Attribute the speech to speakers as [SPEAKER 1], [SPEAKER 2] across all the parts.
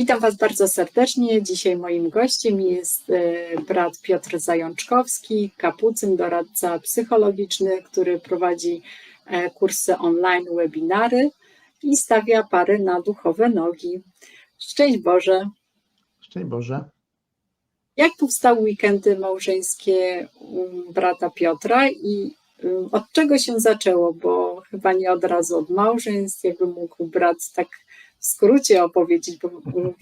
[SPEAKER 1] Witam Was bardzo serdecznie. Dzisiaj moim gościem jest e, brat Piotr Zajączkowski, kapucyn, doradca psychologiczny, który prowadzi e, kursy online, webinary i stawia pary na duchowe nogi. Szczęść Boże.
[SPEAKER 2] Szczęść Boże.
[SPEAKER 1] Jak powstały weekendy małżeńskie u brata Piotra i y, od czego się zaczęło? Bo chyba nie od razu od małżeństw, jakby mógł brat tak w skrócie opowiedzieć, bo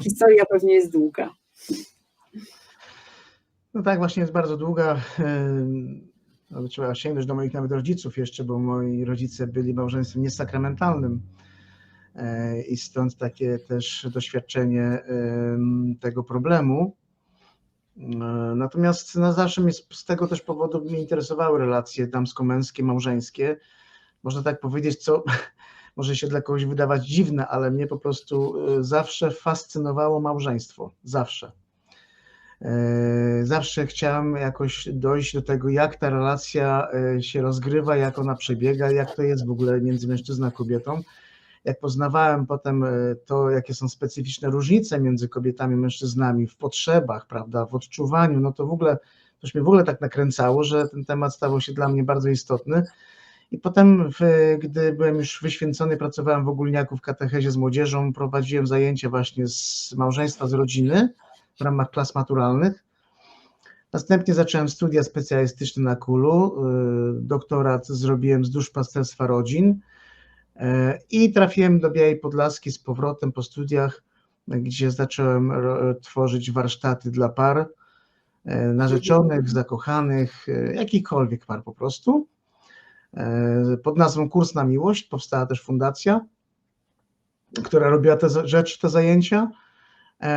[SPEAKER 1] historia pewnie jest długa.
[SPEAKER 2] No tak, właśnie jest bardzo długa. No, trzeba sięgnąć do moich nawet rodziców jeszcze, bo moi rodzice byli małżeństwem niesakramentalnym. E, I stąd takie też doświadczenie tego problemu. E, natomiast na zawsze mnie z tego też powodu mnie interesowały relacje damsko-męskie, małżeńskie. Można tak powiedzieć, co może się dla kogoś wydawać dziwne, ale mnie po prostu e, zawsze fascynowało małżeństwo. Zawsze. Zawsze chciałem jakoś dojść do tego, jak ta relacja się rozgrywa, jak ona przebiega, jak to jest w ogóle między mężczyzną a kobietą jak poznawałem potem to, jakie są specyficzne różnice między kobietami i mężczyznami w potrzebach, prawda, w odczuwaniu, no to w ogóle, to mnie w ogóle tak nakręcało, że ten temat stawał się dla mnie bardzo istotny. I potem, gdy byłem już wyświęcony, pracowałem w ogólniaku w katechezie z młodzieżą, prowadziłem zajęcia właśnie z małżeństwa, z rodziny w ramach klas maturalnych. Następnie zacząłem studia specjalistyczne na KULU. E, doktorat zrobiłem z duszpasterstwa rodzin. E, I trafiłem do Białej Podlaskiej z powrotem po studiach, gdzie zacząłem tworzyć warsztaty dla par, e, narzeczonych, zakochanych, jakichkolwiek par po prostu. Pod nazwą Kurs na Miłość powstała też fundacja, która robiła te rzeczy, te zajęcia.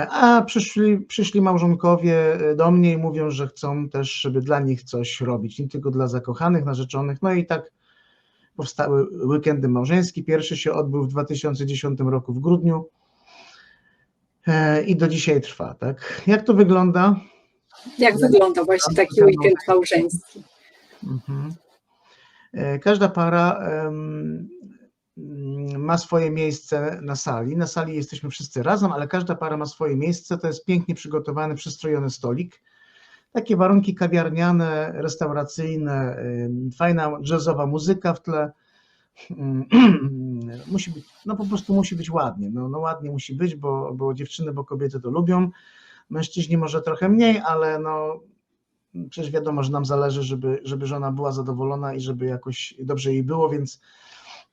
[SPEAKER 2] A przyszli, przyszli małżonkowie do mnie i mówią, że chcą też, żeby dla nich coś robić, nie tylko dla zakochanych, narzeczonych. No i tak powstały weekendy małżeńskie. Pierwszy się odbył w 2010 roku w grudniu e, i do dzisiaj trwa. Tak? Jak to wygląda?
[SPEAKER 1] Jak wygląda właśnie taki weekend małżeński?
[SPEAKER 2] Mhm. E, każda para ma swoje miejsce na sali. Na sali jesteśmy wszyscy razem, ale każda para ma swoje miejsce. To jest pięknie przygotowany, przystrojony stolik takie warunki kawiarniane, restauracyjne, fajna jazzowa muzyka w tle. Musi być, no po prostu musi być ładnie. No, no ładnie musi być, bo, bo dziewczyny, bo kobiety to lubią. Mężczyźni może trochę mniej, ale no przecież wiadomo, że nam zależy, żeby, żeby żona była zadowolona i żeby jakoś dobrze jej było, więc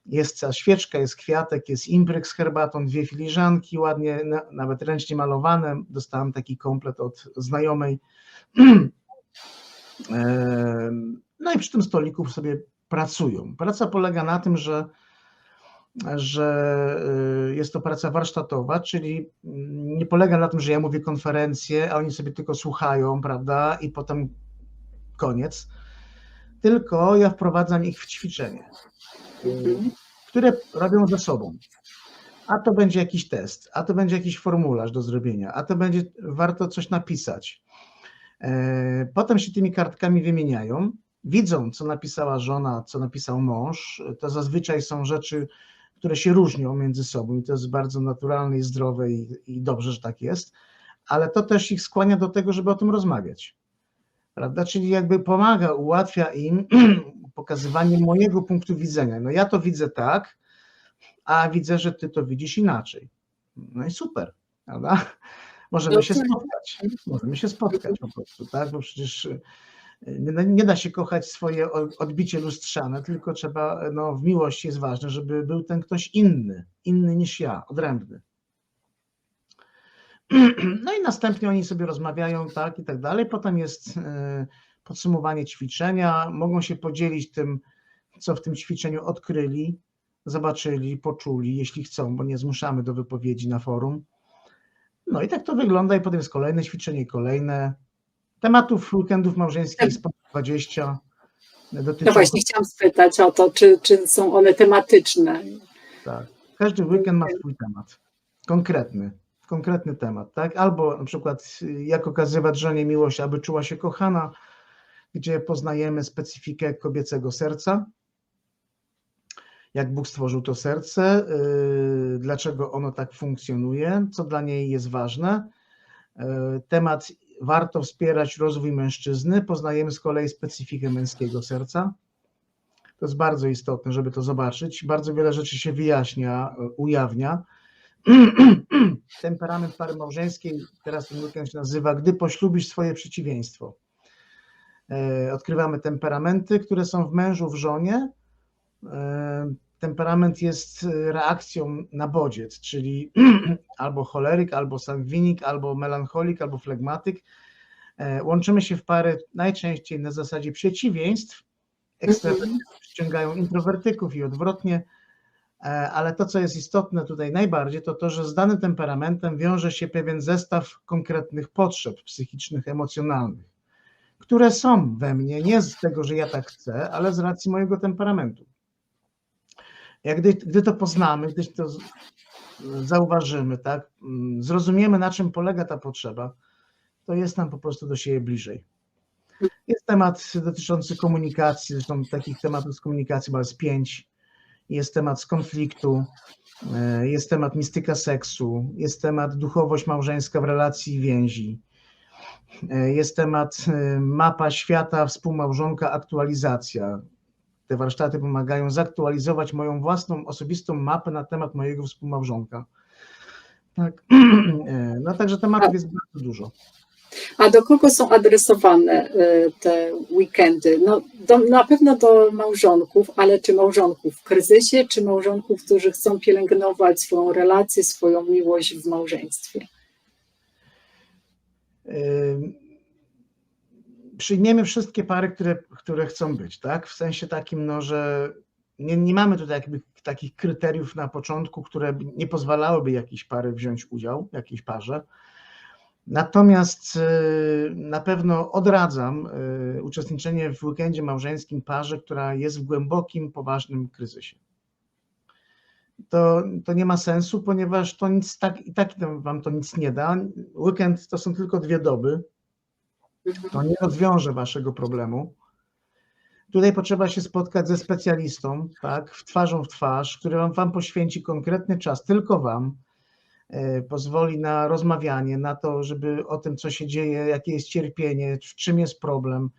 [SPEAKER 2] jest ta świeczka, jest kwiatek, jest imbryk z herbatą, dwie filiżanki ładnie, nawet ręcznie malowane. Dostałem taki komplet od znajomej no i przy tym stoliku sobie pracują. Praca polega na tym, że, że y, jest to praca warsztatowa, czyli nie polega na tym, że ja mówię konferencję, a oni sobie tylko słuchają, prawda, i potem koniec. Tylko ja wprowadzam ich w ćwiczenie, które robią ze sobą. A to będzie jakiś test, a to będzie jakiś formularz do zrobienia, a to będzie warto coś napisać E, potem się tymi kartkami wymieniają, widzą, co napisała żona, co napisał mąż. To zazwyczaj są rzeczy, które się różnią między sobą i to jest bardzo naturalne i zdrowe i, i dobrze, że tak jest, ale to też ich skłania do tego, żeby o tym rozmawiać. Prawda? Czyli jakby pomaga, ułatwia im pokazywanie mojego punktu widzenia. No ja to widzę tak, a widzę, że ty to widzisz inaczej. No i super, prawda? Możemy no się tak. spotkać. Możemy się spotkać po prostu, tak? Bo przecież y, nie, da się kochać swoje odbicie lustrzane, tylko trzeba, no w miłości jest ważne, żeby był ten ktoś inny, inny niż ja, odrębny. No i następnie oni sobie rozmawiają, tak i tak dalej. Potem jest y, podsumowanie ćwiczenia. Mogą się podzielić tym, co w tym ćwiczeniu odkryli, zobaczyli, poczuli, jeśli chcą, bo nie zmuszamy do wypowiedzi na forum. No i tak to wygląda i potem jest kolejne ćwiczenie, kolejne. Tematów weekendów małżeńskich jest ponad 20.
[SPEAKER 1] Dotyczą... No właśnie chciałam spytać o to, czy, czy są one tematyczne.
[SPEAKER 2] Tak. Każdy weekend ma swój temat. Konkretny. Konkretny temat, tak? Albo na przykład jak okazywać żonie miłość, aby czuła się kochana, gdzie poznajemy specyfikę kobiecego serca, jak Bóg stworzył to serce, y, dlaczego ono tak funkcjonuje, co dla niej jest ważne. Y, Temat warto wspierać rozwój mężczyzny. Poznajemy z kolei specyfikę męskiego serca. To jest bardzo istotne, żeby to zobaczyć. Bardzo wiele rzeczy się wyjaśnia, y, ujawnia. Temperament pary małżeńskiej, teraz ten się nazywa, gdy poślubisz swoje przeciwieństwo. E, Odkrywamy temperamenty, które są w mężu, w żonie. Temperament jest e, reakcją na bodziec, czyli albo choleryk, albo sangwinik, albo melancholik, albo flegmatyk. E, Łączymy się w pary najczęściej na zasadzie przeciwieństw. Ekstrawertycy przyciągają introwertyków i odwrotnie. E, Ale to, co jest istotne tutaj najbardziej, to to, że z danym temperamentem wiąże się pewien zestaw konkretnych potrzeb psychicznych, emocjonalnych, które są we mnie nie z tego, że ja tak chcę, ale z racji mojego temperamentu. Jak gdy, gdy to poznamy, gdy to zauważymy, tak, zrozumiemy, na czym polega ta potrzeba, to jest nam po prostu do siebie bliżej. Jest temat dotyczący komunikacji, zresztą takich tematów z komunikacji ma z pięć. Jest temat z konfliktu, e, jest temat mistyka seksu, jest temat duchowość małżeńska w relacji i więzi. E, Jest temat e, mapa świata, współmałżonka, aktualizacja. Te warsztaty pomagają zaktualizować moją własną osobistą mapę na temat mojego współmałżonka. Tak. E, No także tematów jest bardzo dużo.
[SPEAKER 1] A do kogo są adresowane e, te weekendy? No, do, na pewno do małżonków, ale czy małżonków w kryzysie, czy małżonków, którzy chcą pielęgnować swoją relację, swoją miłość w małżeństwie?
[SPEAKER 2] Przyjmiemy wszystkie pary, które, które chcą być, tak? W sensie takim, no, że nie, nie mamy tutaj jakby takich kryteriów na początku, które nie pozwalałyby jakiejś pary wziąć udział, jakiejś parze. Natomiast y, na pewno odradzam y, uczestniczenie w weekendzie małżeńskim parze, która jest w głębokim, poważnym kryzysie. To, to nie ma sensu, ponieważ to nic tak i tak wam to nic nie da. Weekend to są tylko dwie doby. To nie rozwiąże waszego problemu. Tutaj potrzeba się spotkać ze specjalistą, tak, w twarzą w twarz, który wam, wam poświęci konkretny czas, tylko wam, e, pozwoli na rozmawianie, na to, żeby o tym, co się dzieje, jakie jest cierpienie, w czym jest problem,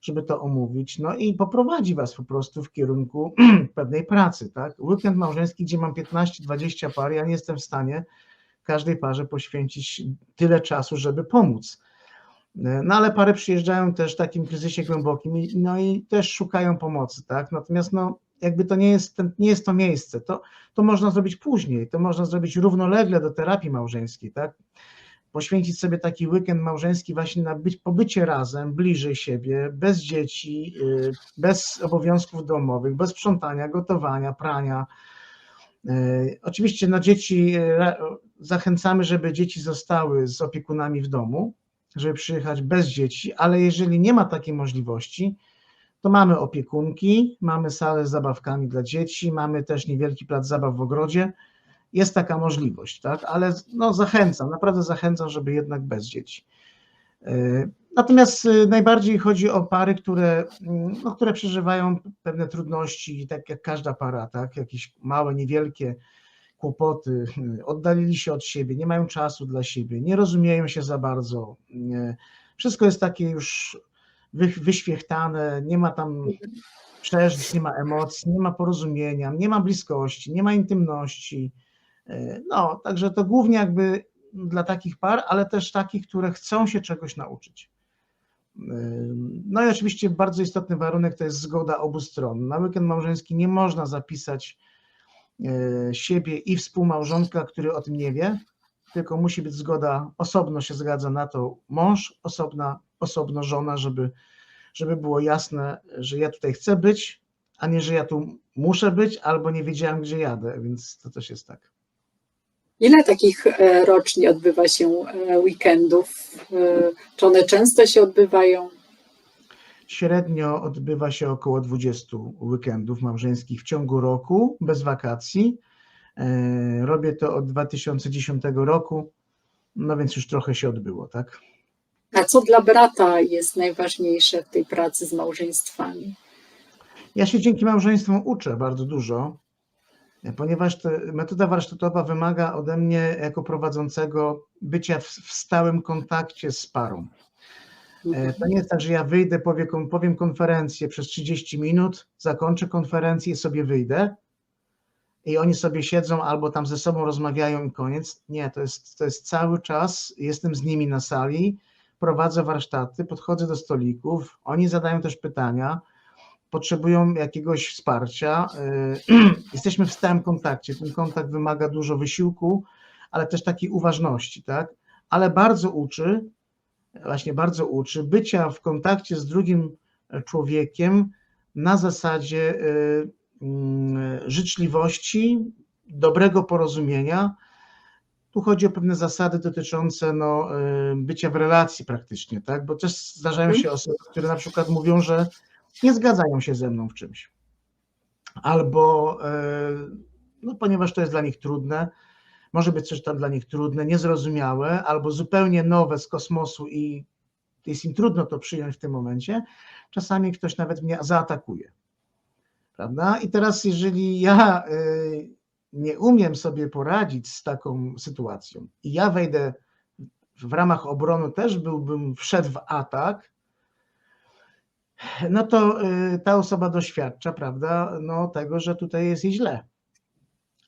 [SPEAKER 2] żeby to omówić, no i poprowadzi was po prostu w kierunku pewnej pracy, tak. Weekend małżeński, gdzie mam 15-20 par, ja nie jestem w stanie każdej parze poświęcić tyle czasu, żeby pomóc. No ale pary przyjeżdżają też w takim kryzysie głębokim i, no i też szukają pomocy, tak? Natomiast no, jakby to nie jest, ten, nie jest to miejsce, to, to można zrobić później, to można zrobić równolegle do terapii małżeńskiej, tak? Poświęcić sobie taki weekend małżeński właśnie na być, pobycie razem, bliżej siebie, bez dzieci, yy, bez obowiązków domowych, bez sprzątania, gotowania, prania. Yy, Oczywiście no dzieci, yy, zachęcamy, żeby dzieci zostały z opiekunami w domu, żeby przyjechać bez dzieci, ale jeżeli nie ma takiej możliwości, to mamy opiekunki, mamy salę z zabawkami dla dzieci, mamy też niewielki plac zabaw w ogrodzie. Jest taka możliwość, tak? Ale no, zachęcam, naprawdę zachęcam, żeby jednak bez dzieci. Yy, Natomiast yy, najbardziej chodzi o pary, które, mm, no, które przeżywają pewne trudności, tak jak każda para, tak? Jakieś małe, niewielkie kłopoty, oddalili się od siebie, nie mają czasu dla siebie, nie rozumieją się za bardzo. Wszystko jest takie już wy, wyświechtane, nie ma tam przeżyć, nie ma emocji, nie ma porozumienia, nie ma bliskości, nie ma intymności. E, No, także to głównie jakby dla takich par, ale też takich, które chcą się czegoś nauczyć. E, No i oczywiście bardzo istotny warunek to jest zgoda obu stron. Na weekend małżeński nie można zapisać siebie i współmałżonka, który o tym nie wie, tylko musi być zgoda, osobno się zgadza na to mąż, osobna, osobno żona, żeby, żeby było jasne, że ja tutaj chcę być, a nie, że ja tu muszę być, albo nie wiedziałem, gdzie jadę, więc to też jest tak.
[SPEAKER 1] Ile takich e, rocznie odbywa się e, weekendów? E, Czy one często się odbywają?
[SPEAKER 2] Średnio odbywa się około 20 weekendów małżeńskich w ciągu roku, bez wakacji. E, Robię to od 2010 roku, no więc już trochę się odbyło, tak?
[SPEAKER 1] A co dla brata jest najważniejsze w tej pracy z małżeństwami?
[SPEAKER 2] Ja się dzięki małżeństwom uczę bardzo dużo. ponieważ metoda warsztatowa wymaga ode mnie jako prowadzącego bycia w, w stałym kontakcie z parą. E, To nie jest tak, że ja wyjdę, powie, powiem konferencję przez 30 minut, zakończę konferencję i sobie wyjdę i oni sobie siedzą albo tam ze sobą rozmawiają i koniec. Nie, to jest, to jest cały czas, jestem z nimi na sali, prowadzę warsztaty, podchodzę do stolików, oni zadają też pytania, potrzebują jakiegoś wsparcia. y, Jesteśmy w stałym kontakcie. Ten kontakt wymaga dużo wysiłku, ale też takiej uważności, tak? Ale bardzo uczy, właśnie bardzo uczy bycia w kontakcie z drugim człowiekiem na zasadzie y, mm, życzliwości, dobrego porozumienia. Tu chodzi o pewne zasady dotyczące no, y, bycia w relacji praktycznie, tak? Bo też zdarzają się osoby, które na przykład mówią, że nie zgadzają się ze mną w czymś. Albo, no, ponieważ to jest dla nich trudne, może być coś tam dla nich trudne, niezrozumiałe, albo zupełnie nowe z kosmosu i jest im trudno to przyjąć w tym momencie. Czasami ktoś nawet mnie zaatakuje. Prawda? I teraz, jeżeli ja y, nie umiem sobie poradzić z taką sytuacją i ja wejdę w ramach obrony, też byłbym wszedł w atak, no to y, ta osoba doświadcza, prawda, no tego, że tutaj jest jej źle.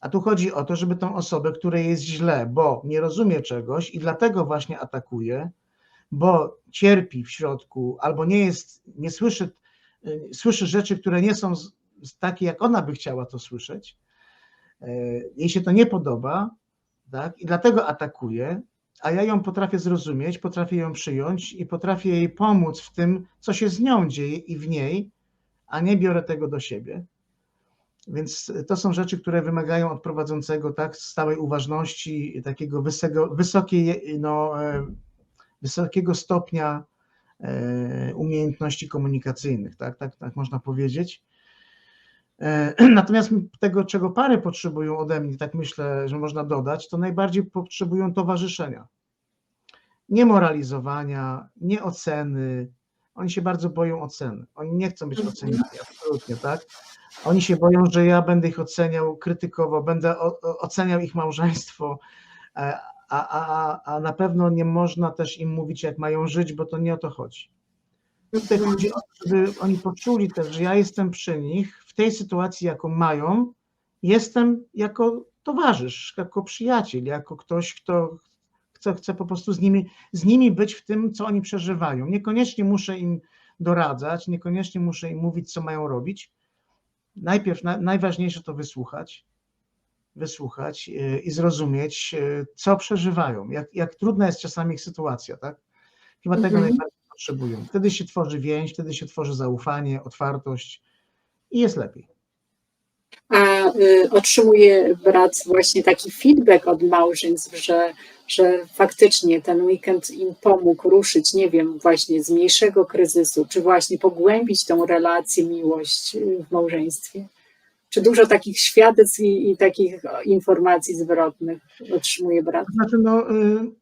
[SPEAKER 2] A tu chodzi o to, żeby tą osobę, której jest źle, bo nie rozumie czegoś i dlatego właśnie atakuje, bo cierpi w środku, albo nie jest, nie słyszy, y, słyszy rzeczy, które nie są takie, jak ona by chciała to słyszeć. y, Jej się to nie podoba, tak? I dlatego atakuje, a ja ją potrafię zrozumieć, potrafię ją przyjąć i potrafię jej pomóc w tym, co się z nią dzieje i w niej, a nie biorę tego do siebie. Więc to są rzeczy, które wymagają od prowadzącego tak stałej uważności, takiego wysoko, wysokiej, no, e, wysokiego stopnia e, umiejętności komunikacyjnych, tak, tak, tak można powiedzieć. E, Natomiast tego, czego pary potrzebują ode mnie, tak myślę, że można dodać, to najbardziej potrzebują towarzyszenia. Nie moralizowania, nie oceny. Oni się bardzo boją oceny. Oni nie chcą być oceniani, absolutnie, tak? Oni się boją, że ja będę ich oceniał, krytykował, będę oceniał ich małżeństwo, e, a, a, a na pewno nie można też im mówić, jak mają żyć, bo to nie o to chodzi. Tutaj chodzi o to, żeby oni poczuli też, że ja jestem przy nich w tej sytuacji, jaką mają, jestem jako towarzysz, jako przyjaciel, jako ktoś, kto chce, chce po prostu z nimi, z nimi być w tym, co oni przeżywają. Niekoniecznie muszę im doradzać, niekoniecznie muszę im mówić, co mają robić. Najpierw na, najważniejsze to wysłuchać, wysłuchać yy, i zrozumieć, yy, co przeżywają, jak, jak trudna jest czasami ich sytuacja, tak? Chyba tego
[SPEAKER 1] Mhm.
[SPEAKER 2] najbardziej potrzebują. Wtedy się tworzy więź, wtedy się tworzy zaufanie, otwartość i jest lepiej.
[SPEAKER 1] A y, otrzymuje brat właśnie taki feedback od małżeństw, że, że faktycznie ten weekend im pomógł ruszyć, nie wiem, właśnie z mniejszego kryzysu, czy właśnie pogłębić tą relację, miłość y, w małżeństwie. Czy dużo takich świadectw i, i takich informacji zwrotnych otrzymuje brat?
[SPEAKER 2] Znaczy, no, y,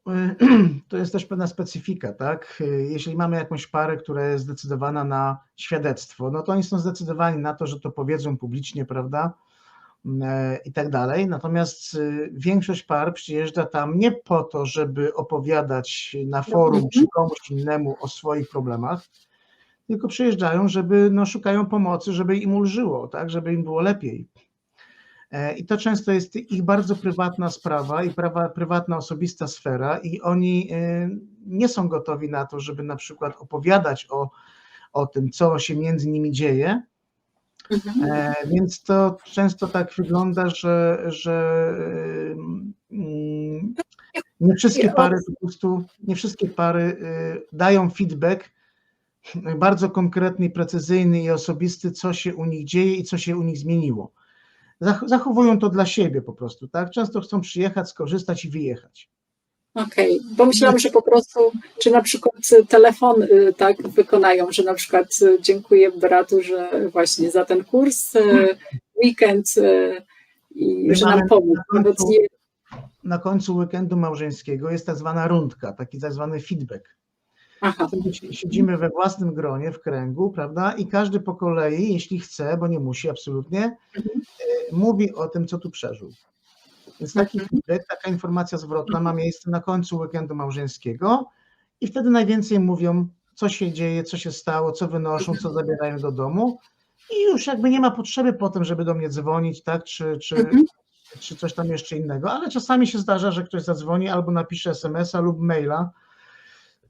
[SPEAKER 2] y, to jest też pewna specyfika, tak? Jeśli mamy jakąś parę, która jest zdecydowana na świadectwo, no to oni są zdecydowani na to, że to powiedzą publicznie, prawda? E, I tak dalej. Natomiast y, większość par przyjeżdża tam nie po to, żeby opowiadać na forum czy komuś innemu o swoich problemach, tylko przyjeżdżają, żeby no, szukają pomocy, żeby im ulżyło, tak? Żeby im było lepiej. E, I to często jest ich bardzo prywatna sprawa i prawa, prywatna, osobista sfera, i oni e, nie są gotowi na to, żeby na przykład opowiadać o, o tym, co się między nimi dzieje. E, Więc to często tak wygląda, że, że mm, nie wszystkie pary po prostu, nie wszystkie pary y, dają feedback bardzo konkretny, precyzyjny i osobisty, co się u nich dzieje i co się u nich zmieniło zach- zachowują to dla siebie po prostu, tak? Często chcą przyjechać, skorzystać i wyjechać.
[SPEAKER 1] Okej, bo myślałam, że po prostu, czy na przykład telefon y, tak wykonają, że na przykład y, dziękuję bratu, że właśnie za ten kurs, y, weekend y, i że nam pomógł.
[SPEAKER 2] na końcu- Na końcu weekendu małżeńskiego jest tak zwana rundka, taki tak zwany feedback.
[SPEAKER 1] aha,
[SPEAKER 2] siedzimy we własnym gronie, w kręgu, prawda? I każdy po kolei, jeśli chce, bo nie musi absolutnie, mówi o tym, co tu przeżył. Więc taki feedback, taka informacja zwrotna ma miejsce na końcu weekendu małżeńskiego i wtedy najwięcej mówią, co się dzieje, co się stało, co wynoszą, co zabierają do domu i już jakby nie ma potrzeby potem, żeby do mnie dzwonić, tak, czy, czy,
[SPEAKER 1] Mhm.
[SPEAKER 2] czy coś tam jeszcze innego, ale czasami się zdarza, że ktoś zadzwoni albo napisze SMS-a lub maila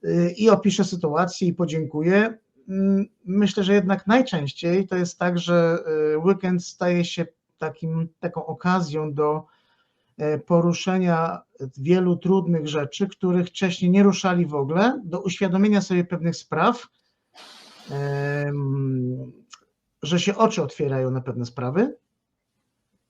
[SPEAKER 2] y, i opisze sytuację i podziękuje. Mm, Myślę, że jednak najczęściej to jest tak, że y, weekend staje się takim, taką okazją do poruszenia wielu trudnych rzeczy, których wcześniej nie ruszali w ogóle, do uświadomienia sobie pewnych spraw, że się oczy otwierają na pewne sprawy.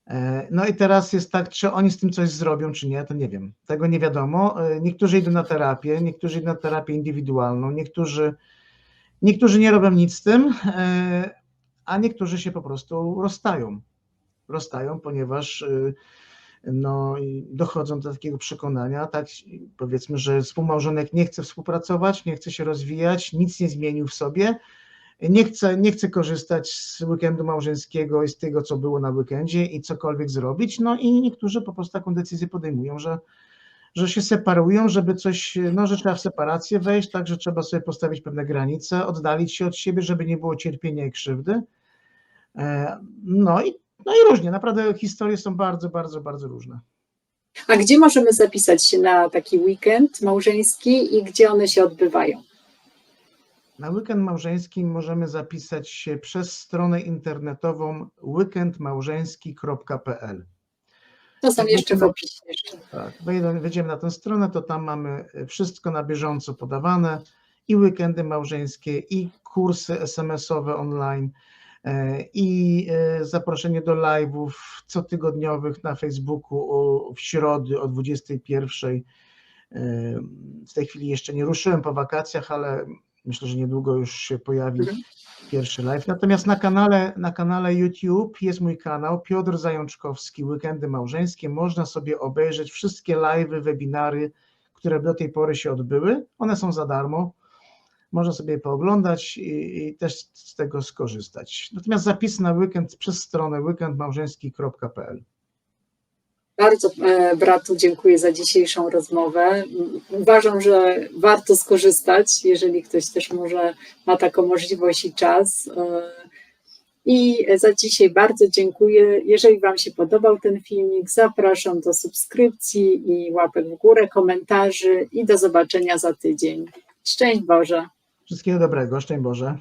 [SPEAKER 2] E, No i teraz jest tak, czy oni z tym coś zrobią, czy nie, to nie wiem. Tego nie wiadomo. E, Niektórzy idą na terapię, niektórzy idą na terapię indywidualną, niektórzy, niektórzy nie robią nic z tym, e, a niektórzy się po prostu rozstają. Rozstają, ponieważ e, no, i dochodzą do takiego przekonania, tak powiedzmy, że współmałżonek nie chce współpracować, nie chce się rozwijać, nic nie zmienił w sobie, nie chce, nie chce korzystać z weekendu małżeńskiego i z tego, co było na weekendzie i cokolwiek zrobić, no i niektórzy po prostu taką decyzję podejmują, że, że się separują, żeby coś, no, że trzeba w separację wejść, tak, że trzeba sobie postawić pewne granice, oddalić się od siebie, żeby nie było cierpienia i krzywdy. E, No i, no i różnie, naprawdę historie są bardzo, bardzo, bardzo różne.
[SPEAKER 1] A gdzie możemy zapisać się na taki weekend małżeński i gdzie one się odbywają?
[SPEAKER 2] Na weekend małżeński możemy zapisać się przez stronę internetową weekendmałżeński.pl.
[SPEAKER 1] To są jeszcze w opisie. Jeszcze.
[SPEAKER 2] Tak, wejdziemy na tę stronę, to tam mamy wszystko na bieżąco podawane i weekendy małżeńskie, i kursy SMS-owe online, i e, zaproszenie do live'ów cotygodniowych na Facebooku w środy o 21. E, W tej chwili jeszcze nie ruszyłem po wakacjach, ale myślę, że niedługo już się pojawi
[SPEAKER 1] Mhm.
[SPEAKER 2] pierwszy live. Natomiast na kanale, na kanale YouTube jest mój kanał Piotr Zajączkowski, Weekendy Małżeńskie. Można sobie obejrzeć wszystkie live'y, webinary, które do tej pory się odbyły. One są za darmo. Można sobie pooglądać i, i też z tego skorzystać. Natomiast zapisy na weekend przez stronę weekendmałżeński.pl.
[SPEAKER 1] Bardzo e, bratu dziękuję za dzisiejszą rozmowę. Uważam, że warto skorzystać, jeżeli ktoś też może ma taką możliwość i czas. E, I za dzisiaj bardzo dziękuję. Jeżeli Wam się podobał ten filmik, zapraszam do subskrypcji i łapek w górę, komentarzy i do zobaczenia za tydzień. Szczęść Boże!
[SPEAKER 2] Wszystkiego dobrego, szczęść Boże.